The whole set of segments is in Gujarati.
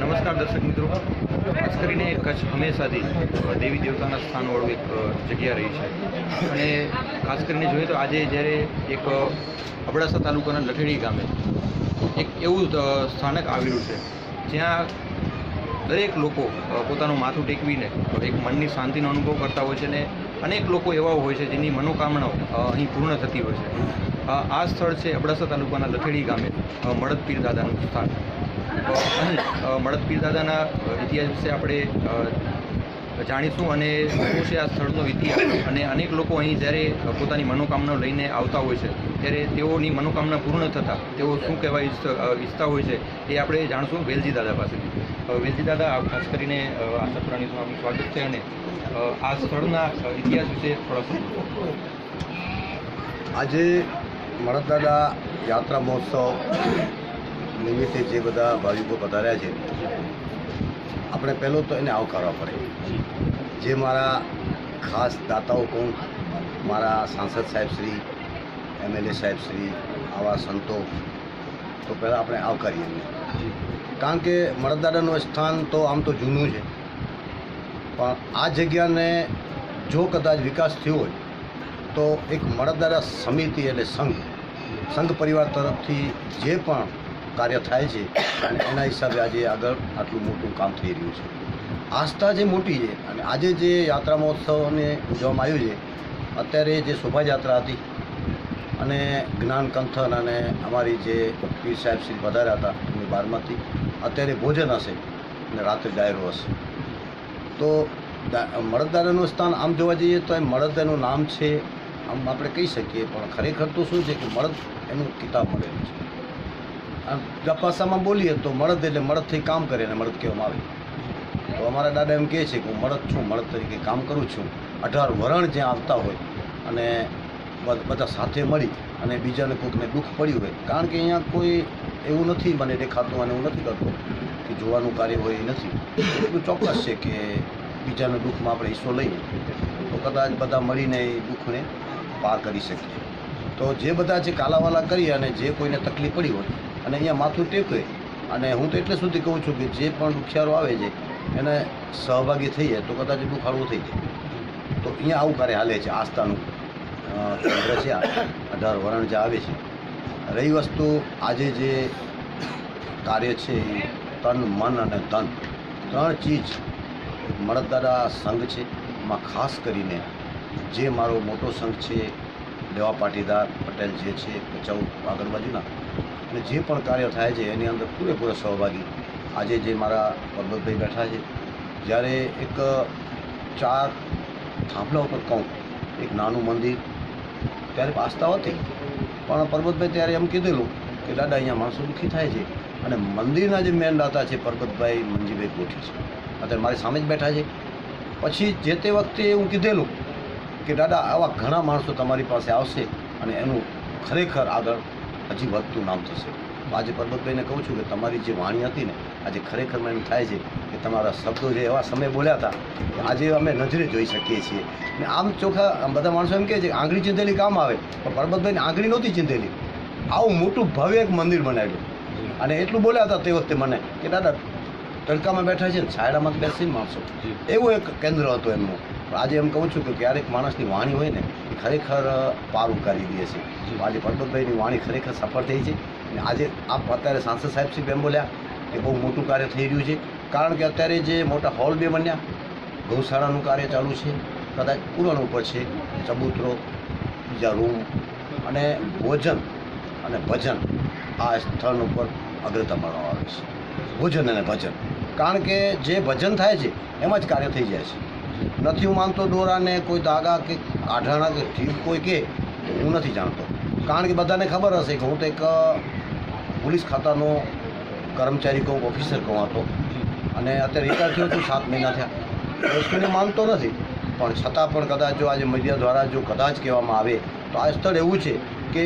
નમસ્કાર દર્શક મિત્રો. ખાસ કરીને કચ્છ હંમેશાથી દેવી દેવતાના સ્થાનવાળું એક જગ્યા રહી છે. અને ખાસ કરીને જોઈએ તો આજે જ્યારે એક અબડાસા તાલુકાના લખેડી ગામે એક એવું સ્થાનક આવેલું છે, જ્યાં દરેક લોકો પોતાનું માથું ટેકવીને એક મનની શાંતિનો અનુભવ કરતા હોય છે અને અનેક લોકો એવા હોય છે જેની મનોકામનાઓ અહીં પૂર્ણ થતી હોય છે. આ સ્થળ છે અબડાસા તાલુકાના લથેડી ગામે મળદપીર દાદાનું સ્થાન. અહીં મળદપીર પીર દાદાના ઇતિહાસ વિશે આપણે જાણીશું અને શું છે આ સ્થળનો ઇતિહાસ. અને અનેક લોકો અહીં જ્યારે પોતાની મનોકામના લઈને આવતા હોય છે ત્યારે તેઓની મનોકામના પૂર્ણ થતાં તેઓ શું કહેવા ઈચ્છ- ઈચ્છતા હોય છે એ આપણે જાણશું વેલજી દાદા પાસેથી. અ, વેલજી દાદા ખાસ કરીને અ, આ આપનું સ્વાગત છે અને આ સ્થળના ઇતિહાસ વિશે થોડા આજે આજે મળદદાદા યાત્રા મહોત્સવ નિમિત્તે જે બધા ભાવિકો પધાર્યા છે આપણે પહેલો તો એને આવકારવા પડે. જે મારા ખાસ દાતાઓ કોણ મારા સાંસદ સાહેબ શ્રી એમએલએ સાહેબ શ્રી આવા સંતો તો પહેલાં આપણે આવકારીએ કારણ કે મળદદાદાનું સ્થાન તો આમ તો જૂનું છે. પણ આ જગ્યાને જો કદાચ વિકાસ થયો હોય, તો એક મળદદારા સમિતિ એટલે સંઘ સંઘ પરિવાર તરફથી જે પણ કાર્ય થાય છે એના હિસાબે આજે આગળ આટલું મોટું કામ થઈ રહ્યું છે. આસ્થા જે મોટી છે, અને આજે જે યાત્રા મહોત્સવને ઉજવવામાં આવ્યું છે, અત્યારે જે શોભાયાત્રા હતી, અને જ્ઞાન કંથન અને અમારી જે પીર સાહેબ શ્રી પધાર્યા હતા એમની બારમાંથી અત્યારે ભોજન હશે અને રાત્રે ડાયરો હશે. તો મળદદારાનું સ્થાન આમ જોવા જઈએ તો એ મળદ એનું નામ છે, આમ આપણે કહી શકીએ, પણ ખરેખર તો શું છે કે મળદ એનું કિતાબ મળેલું છે. આમ ભાષામાં બોલીએ તો મળદ એટલે મળદથી કામ કરે અને મળદ કહેવામાં આવે. તો અમારા દાદા એમ કહે છે કે હું મળદ છું મળદ તરીકે કામ કરું છું. અઢાર વરણ જ્યાં આવતા હોય અને બધા સાથે મળી અને બીજાને કોઈકને દુઃખ પડ્યું હોય, કારણ કે અહીંયા કોઈ એવું નથી મને દેખાતું અને એવું નથી કરતું કે જોવાનું કાર્ય હોય એ નથી. એટલું ચોક્કસ છે કે બીજાના દુઃખમાં આપણે હિસ્સો લઈએ, તો કદાચ બધા મળીને એ દુઃખને પાર કરી શકીએ. તો જે બધા જે કાલાવાલા કરી અને જે કોઈને તકલીફ પડી હોય, અને અહીંયા માથું ટેકે, અને હું તો એટલે સુધી કહું છું કે જે પણ દુખિયારો આવે છે, એને સહભાગી થઈએ તો કદાચ દુઃખ હળવું થઈ જાય. તો અહીંયા આવું કાર્ય હાલે છે, આસ્થાનું. કેન્દ્ર છે, અઢાર વરણ જે આવે છે. રહી વસ્તુ આજે જે કાર્ય છે, એ તન, મન અને ધન ત્રણ ચીજ મળદારા સંઘ છે. એમાં ખાસ કરીને જે મારો મોટો સંઘ છે, દેવા પાટીદાર પટેલ જે છે, ભચાઉ આગળ બાજુના અને જે પણ કાર્ય થાય છે, એની અંદર પૂરેપૂરો સહભાગી આજે જે મારા પરબતભાઈ બેઠા છે. જ્યારે એક ચાર થાંભલા ઉપર કહું, એક નાનું મંદિર ત્યારે આસ્થા હતી. પણ પરબતભાઈ ત્યારે એમ કીધેલું કે, દાદા, અહીંયા માણસો દુઃખી થાય છે અને મંદિરના જે મેન દાતા છે પરબતભાઈ મંજીભાઈ કોઠી છે. અત્યારે મારી સામે જ બેઠા છે. પછી જે તે વખતે હું કીધેલું કે, દાદા, આવા ઘણા માણસો તમારી પાસે આવશે અને એનું ખરેખર આગળ હજી વધતું નામ થશે. આજે પરબતભાઈને કહું છું કે તમારી જે વાણી હતી ને આજે ખરેખર મને એમ થાય છે કે તમારા શબ્દો જે એવા સમય બોલ્યા હતા કે આજે અમે નજરે જોઈ શકીએ છીએ. ને આમ ચોખા બધા માણસો એમ કહે છે કે આંગળી ચીંધેલી કામ આવે પણ પરબતભાઈને આંગળી નહોતી ચીંધેલી. આવું મોટું ભવ્ય એક મંદિર બનાવ્યું. અને એટલું બોલ્યા હતા તે વખતે મને કે દાદા તડકામાં બેઠા છે ને છાયડામાં જ બેસીને માણસો. એવું એક કેન્દ્ર હતું એમનું. આજે એમ કહું છું કે ક્યારેક માણસની વાણી હોય ને એ ખરેખર પાર ઉકારી દે છે. આજે પરબતભાઈની વાણી ખરેખર સફળ થઈ છે. અને આજે આપ અત્યારે સાંસદ સાહેબ શ્રી એમ બોલ્યા કે બહુ મોટું કાર્ય થઈ રહ્યું છે. કારણ કે અત્યારે જે મોટા હોલ બે બન્યા, ગૌશાળાનું કાર્ય ચાલુ છે, કદાચ પુરાણ ઉપર છે, ચબૂતરો, બીજા રૂમ અને ભોજન અને ભજન આ સ્થળ ઉપર અગ્રતા માનવામાં આવે છે. ભોજન અને ભજન. કારણ કે જે ભજન થાય છે, એમાં જ કાર્ય થઈ જાય છે. નથી હું માનતો દોરાને કોઈ દાગા કે આઢાણા કે ઠીક કોઈ કે, હું નથી જાણતો. કારણ કે બધાને ખબર હશે કે હું તો એક પોલીસ ખાતાનો કર્મચારી કહું ઓફિસર કહું હતો અને અત્યારે રિટાયર થયો છું, સાત મહિના થયા. વસ્તુને માનતો નથી. પણ છતાં પણ કદાચ જો આજે મીડિયા દ્વારા જો કદાચ કહેવામાં આવે, તો આ સ્થળ એવું છે કે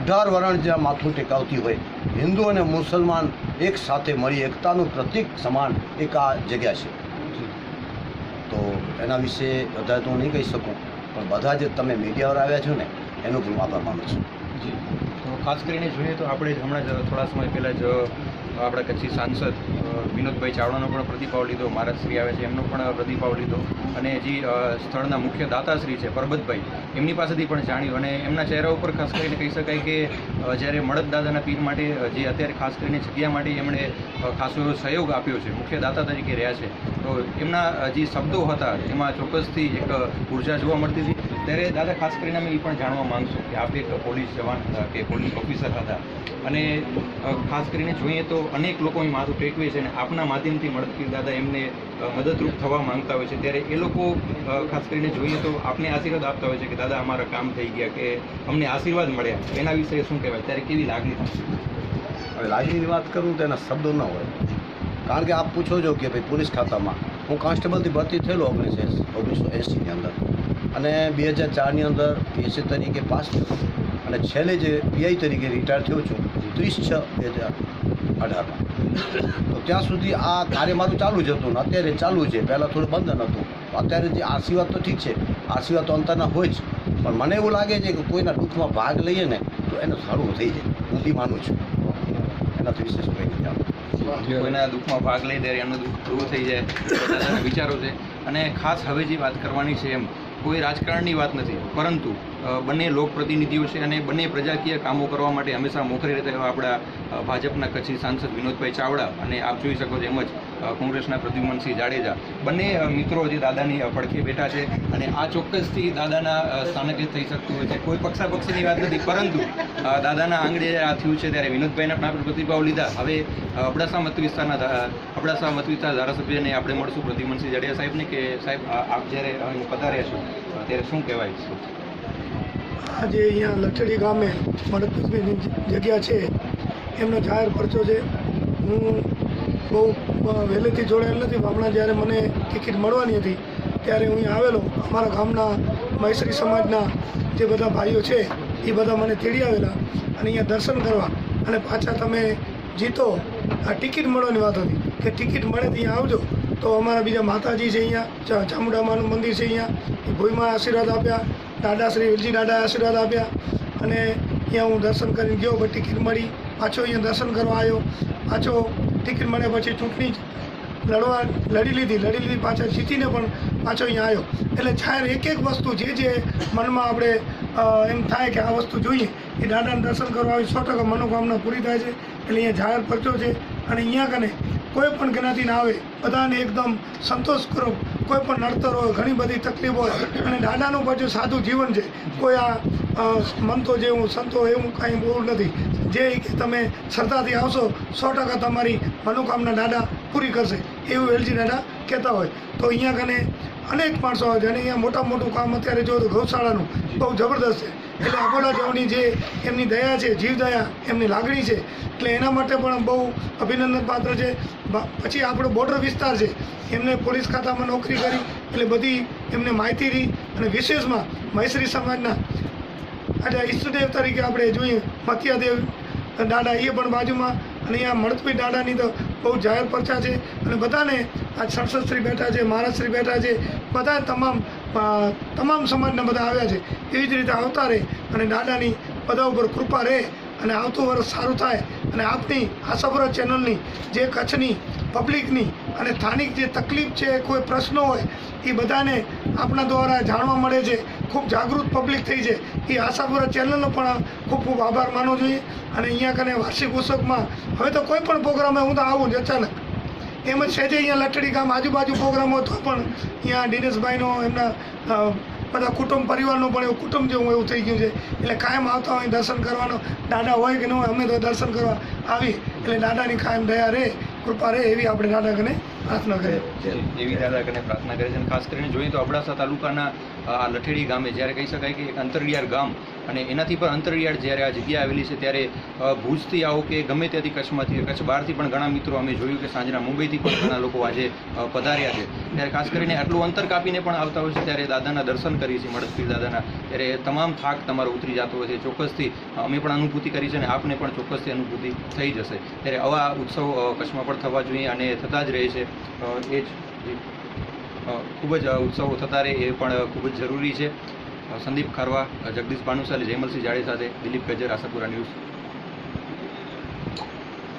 અઢાર વરણ જ્યાં માથું ટેકાવતી હોય, હિન્દુ અને મુસલમાન એક સાથે મળી એકતાનું પ્રતીક સમાન એક આ જગ્યા છે. તો એના વિશે વધારે તો હું નહીં કહી શકું. પણ બધા જે તમે મીડિયા પર આવ્યા છો ને એનો હું આભાર માનું છું. તો ખાસ કરીને જોઈએ તો આપણે હમણાં જ થોડા સમય પહેલાં જ આપણા કચ્છી સાંસદ વિનોદભાઈ ચાવડાનો પણ પ્રતિભાવ લીધો મહારાજશ્રી આવે છે, એમનો પણ પ્રતિભાવ લીધો. અને જે સ્થળના મુખ્ય દાતાશ્રી છે, પરબતભાઈ. એમની પાસેથી પણ જાણ્યું અને એમના ચહેરા ઉપર ખાસ કરીને કહી શકાય કે જ્યારે મળદ દાદાના પીર માટે જે અત્યારે ખાસ કરીને જગ્યા માટે એમણે ખાસો એવો સહયોગ આપ્યો છે, મુખ્ય દાતા તરીકે રહ્યા છે. તો એમના જે શબ્દો હતા, એમાં ચોક્કસથી એક ઊર્જા જોવા મળતી હતી. ત્યારે દાદા, ખાસ કરીને અમે એ પણ જાણવા માંગશું કે આપ એક પોલીસ જવાન હતા કે પોલીસ ઓફિસર હતા. અને ખાસ કરીને જોઈએ તો અનેક લોકો અહીં માથું ટેકવે છે અને આપના માધ્યમથી મળતી દાદા એમને મદદરૂપ થવા માંગતા હોય છે. ત્યારે એ લોકો ખાસ કરીને જોઈએ તો આપને આશીર્વાદ આપતા હોય છે કે દાદા, અમારા કામ થઈ ગયા કે અમને આશીર્વાદ મળ્યા. એના વિશે શું કહેવાય? ત્યારે કેવી લાગણી થશે હવે લાગણીની વાત કરું તો એના શબ્દો ન હોય. કારણ કે આપ પૂછો છો કે ભાઈ પોલીસ ખાતામાં હું કોન્સ્ટેબલથી ભરતી થયેલો ઓગણીસો ઓગણીસો એંસીની અંદર. અને બે હજાર ચારની અંદર પીએસસી તરીકે પાસ થયો અને છેલ્લે જે પીઆઈ તરીકે રિટાયર થયો છું, ત્રીસ છ બે હજાર અઢારમાં. તો ત્યાં સુધી આ કાર્ય મારું ચાલુ જ હતું ને અત્યારે ચાલુ છે, પહેલાં થોડું બંધન હતું અત્યારે જે આશીર્વાદ તો ઠીક છે આશીર્વાદ તો અંતરના હોય જ. પણ મને એવું લાગે છે કે કોઈના દુઃખમાં ભાગ લઈએ ને, તો એને સારું થઈ જાય. હું બી માનું છું. એનાથી વિશેષ કંઈ નથી કોઈના દુઃખમાં ભાગ લઈ દે એમનું દુઃખ પૂરું થઈ જાય વિચારો છે. અને ખાસ હવે જે વાત કરવાની છે એમ કોઈ રાજકારણની વાત નથી. પરંતુ બંને લોકપ્રતિનિધિઓ છે અને બંને પ્રજાકીય કામો કરવા માટે હંમેશા મોખરે રહેતા એવા આપણા ભાજપના કચ્છી સાંસદ વિનોદભાઈ ચાવડા અને આપ જોઈ શકો છો એમ જ કોંગ્રેસના પ્રદ્યુમનસિંહ જાડેજા. બંને મિત્રો જે દાદાની પડખે બેઠા છે અને આ ચોક્કસથી દાદાના સ્થાનકે થઈ શકતું હોય છે. કોઈ પક્ષાપક્ષીની વાત નથી, પરંતુ દાદાના આંગળે આ થયું છે ત્યારે વિનોદભાઈના પણ આપણે પ્રતિભાવ લીધા. હવે અબડાસા મત વિસ્તારના અબડાસા મત વિસ્તાર ધારાસભ્યને આપણે મળશું પ્રદ્યુમનસિંહ જાડેજા સાહેબને કે સાહેબ આપ જ્યારે પધાર્યા છો ત્યારે શું કહેવાય? છે આજે અહીંયા લઠડી ગામે મળદની જગ્યા છે. એમનો જાહેર પરચો છે. હું બહુ વહેલેથી જોડાયેલ નથી. હમણાં જ્યારે મને ટિકિટ મળવાની હતી, ત્યારે હું અહીંયા આવેલો. અમારા ગામના મહેશ્રી સમાજના જે બધા ભાઈઓ છે, એ બધા મને તેડી આવેલા અને અહીંયા દર્શન કરવા. અને પાછા તમે જીતો. આ ટિકિટ મળવાની વાત હતી. કે ટિકિટ મળે તો અહીંયા આવજો. તો અમારા બીજા માતાજી છે અહીંયા ચામુંડામાનું મંદિર છે અહીંયા. ભોઈમાં આશીર્વાદ આપ્યા. દાદા શ્રી વિલજી દાદા આશીર્વાદ આપ્યા અને અહીંયા હું દર્શન કરીને ગયો, પછી ટિકિટ મળી. પાછો અહીંયા દર્શન કરવા આવ્યો. પાછો ટિકિટ મળ્યા પછી ચૂંટણી લડવા, લડી લીધી. લડી લીધી, પાછા જીતીને પણ પાછો અહીંયા આવ્યો. એટલે જાહેર એક એક વસ્તુ જે જે મનમાં આપણે એમ થાય કે આ વસ્તુ જોઈએ, એ દાદાને દર્શન કરવા આવી સો ટકા મનોકામના પૂરી થાય છે. એટલે અહીંયા જાહેર પરચો છે. અને અહીંયા કને કોઈ પણ જ્ઞાતિના આવે, બધાને એકદમ સંતોષ કરો. કોઈ પણ નડતર હોય, ઘણી બધી તકલીફ હોય અને દાદાનું પાછું સાદું જીવન છે. કોઈ આ મંતો જેવું, સંતો એવું કાંઈ બહુ નથી. જે કે તમે શ્રદ્ધાથી આવશો, સો ટકા તમારી મનોકામના દાદા પૂરી કરશે. એવું વેલજી દાદા કહેતા હોય. તો અહીંયા કને અનેક માણસો આવે છે. અને અહીંયા મોટા મોટું કામ અત્યારે જો ગૌશાળાનું બહુ જબરદસ્ત છે. એટલે અકોલા જવાની જે એમની દયા છે જીવદયા એમની લાગણી છે, એટલે એના માટે પણ બહુ અભિનંદન પાત્ર છે. પછી આપણો બોર્ડર વિસ્તાર છે, એમને પોલીસ ખાતામાં નોકરી કરી, એટલે બધી એમને માહિતી રહી અને વિશેષમાં મહેશ્રી સમાજના આજે ઈષ્ટદેવ તરીકે આપણે જોઈએ મથિયાદેવ દાડા એ પણ બાજુમાં અને અહીંયા મળતપી દાડાની તો બહુ જાહેર પરચા છે. અને બધાને આ સંસદશ્રી બેઠા છે મહારાજશ્રી બેઠા છે, બધા તમામ તમામ સમાજના બધા આવ્યા છે. એવી જ રીતે આવતા રહે અને દાદાની બધા ઉપર કૃપા રહે અને આવતું વર્ષ સારું થાય. અને આપની આશાપુરા ચેનલની જે કચ્છની, પબ્લિકની અને સ્થાનિક જે તકલીફ છે, કોઈ પ્રશ્નો હોય, એ બધાને આપણા દ્વારા જાણવા મળે છે. ખૂબ જાગૃત પબ્લિક થઈ છે. એ આશાપુરા ચેનલનો પણ ખૂબ ખૂબ આભાર માનવો જોઈએ. અને અહીંયા કને વાર્ષિક ઉત્સવમાં હવે તો કોઈ પણ પ્રોગ્રામે હું તો આવું જ અચાનક. એમ જ છે જે અહીંયા લટડી ગામ આજુબાજુ પ્રોગ્રામ હોય તો પણ અહીંયા દિનેશભાઈનો એમના બધા કુટુંબ પરિવારનો પણ એવું કુટુંબ જેવું એવું થઈ ગયું છે. એટલે કાયમ આવતા હોય દર્શન કરવાનો, દાદા હોય કે ન હોય, અમે તો દર્શન કરવા આવી. એટલે દાદાની કાયમ દયા રહે, કૃપા રહે એવી આપણે દાદા કને પ્રાર્થના કરીએ. એવી દાદા કને પ્રાર્થના કરે છે. ખાસ કરીને જોઈએ તો અબડાસા તાલુકાના આ લઠેડી ગામે જ્યારે કહી શકાય કે એક અંતરિયાળ ગામ અને એનાથી પણ અંતરિયાળ જ્યારે આ જગ્યા આવેલી છે ત્યારે ભૂજથી આવો કે ગમે ત્યાંથી કચ્છમાંથી, કચ્છ બહારથી પણ ઘણા મિત્રો અમે જોયું કે સાંજના મુંબઈથી પણ ઘણા લોકો આજે પધાર્યા છે. ત્યારે ખાસ કરીને આટલું અંતર કાપીને પણ આવતા હોય છે ત્યારે દાદાના દર્શન કરીએ છીએ મળદપીર દાદાના. ત્યારે તમામ થાક તમારો ઉતરી જતો હોય છે. ચોક્કસથી અમે પણ અનુભૂતિ કરી છે અને આપને પણ ચોક્કસથી અનુભૂતિ થઈ જશે. ત્યારે આવા ઉત્સવ કચ્છમાં પણ થવા જોઈએ અને થતા જ રહે છે. એ જ. ખૂબ જ ઉત્સવો થતા રહે એ પણ ખૂબ જ જરૂરી છે. સંદીપ ખારવા જગદીશ ભાનુશાલી, જયમલસિંહ જાડેજા સાથે દિલીપ ગજર, આશાપુરા ન્યૂઝ.